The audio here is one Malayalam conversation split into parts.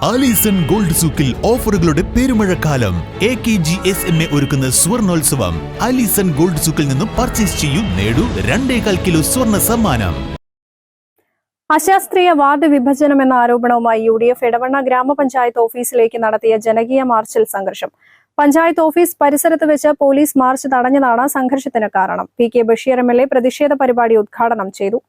ആലീസൺ ഗോൾഡ് സൂക്കിൽ ഓഫറുകളുടെ പെരുമഴക്കാലം. A K G S M A ഒരുക്കുന്ന സ്വർണോത്സവം. ആലീസൺ ഗോൾഡ് സൂക്കിൽ നിന്നും പർച്ചേസ് ചെയ്യൂ നേടൂ രണ്ടേകാൽ കിലോ സ്വർണ സമ്മാനം. അശാസ്ത്രീയ വാർഡ് വിഭജനം എന്ന ആരോപണവുമായി യു ഡി എഫ് ഇടവണ്ണ ഗ്രാമപഞ്ചായത്ത് ഓഫീസിലേക്ക് നടത്തിയ ജനകീയ മാർച്ചിൽ സംഘർഷം. പഞ്ചായത്ത് ഓഫീസ് പരിസരത്ത് വെച്ച് പോലീസ് മാർച്ച് തടഞ്ഞതാണ് സംഘർഷത്തിന് കാരണം. P K Basheer M L A പ്രതിഷേധ പരിപാടി ഉദ്ഘാടനം ചെയ്തു.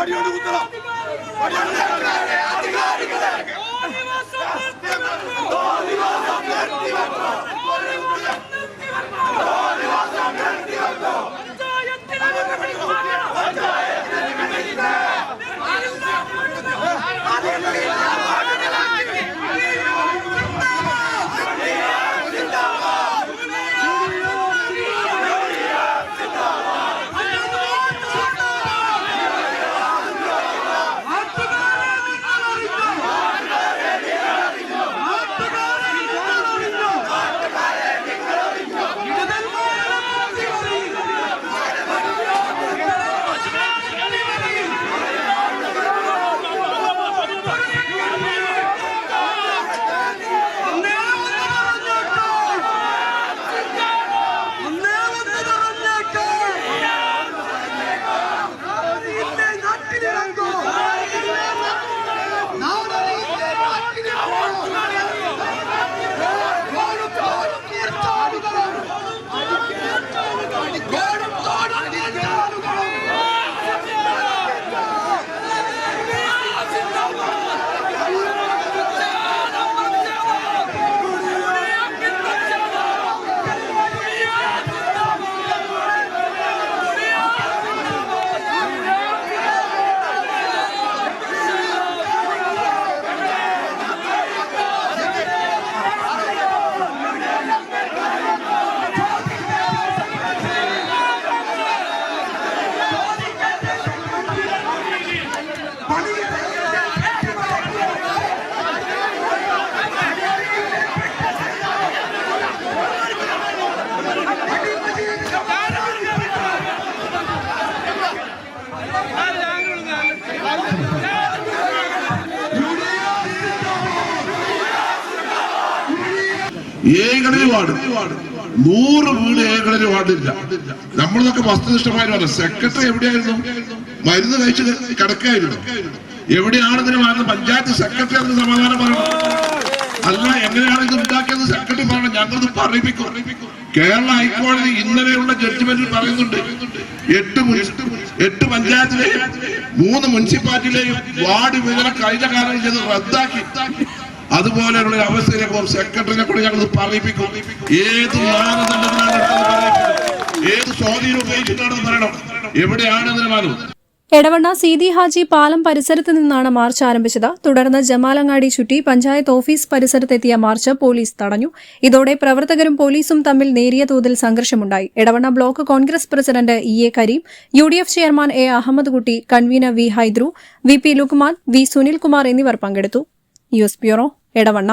വടിയോട് കുത്തണം Yeah. ഏകടൽ വാർഡ് നൂറ് വീട് ഏകടൽ വാർഡില്ല നമ്മളൊക്കെ വസ്തുനിഷ്ഠമായിരുന്നു സെക്രട്ടറി എവിടെയായിരുന്നു? മരുന്ന് കഴിച്ച് കിടക്കായിരുന്നു. എവിടെയാണ് ഇതിന് മാറുന്നത്? പഞ്ചായത്ത് സെക്രട്ടറി അതിന് സമാധാനം പറയണം. അല്ല എങ്ങനെയാണ് ഇത് ഉണ്ടാക്കിയത് സെക്രട്ടറി പറയണം. ഞങ്ങളിത് പറയിപ്പിക്കും. കേരള ഹൈക്കോടതി ഇന്നലെയുള്ള ജഡ്ജ്മെന്റിൽ പറയുന്നുണ്ട്. എട്ട് മുനിസി- എട്ട് പഞ്ചായത്തിലെയും മൂന്ന് മുനിസിപ്പാലിറ്റിയിലെയും വാർഡ് വിഭജനം കഴിഞ്ഞ കാലം ചെയ്ത് റദ്ദാക്കി. അതുപോലെയുള്ള അവസ്ഥയിലേക്ക് സെക്രട്ടറിനെ കൂടെ ഞങ്ങൾ പറയിപ്പിക്കും. ഏത് മാനദണ്ഡത്തിലാണ് ഏത് സ്വാധീനം ഉപയോഗിച്ചിട്ടാണെന്ന് പറയണം? എവിടെയാണ് അതിന് മാനം എടവണ്ണ സീതി ഹാജി പാലം പരിസരത്ത് നിന്നാണ് മാർച്ച് ആരംഭിച്ചത്. തുടർന്ന് ജമാലങ്ങാടി ചുറ്റി പഞ്ചായത്ത് ഓഫീസ് പരിസരത്തെത്തിയ മാർച്ച് പോലീസ് തടഞ്ഞു. ഇതോടെ പ്രവർത്തകരും പോലീസും തമ്മിൽ നേരിയ തോതിൽ സംഘർഷമുണ്ടായി. Edavanna block Congress president E A Kareem U D F chairman A Ahammed Kutty convener V Haidru V P Lukman V Sunilkumar എന്നിവർ പങ്കെടുത്തു. News bureau Edavanna.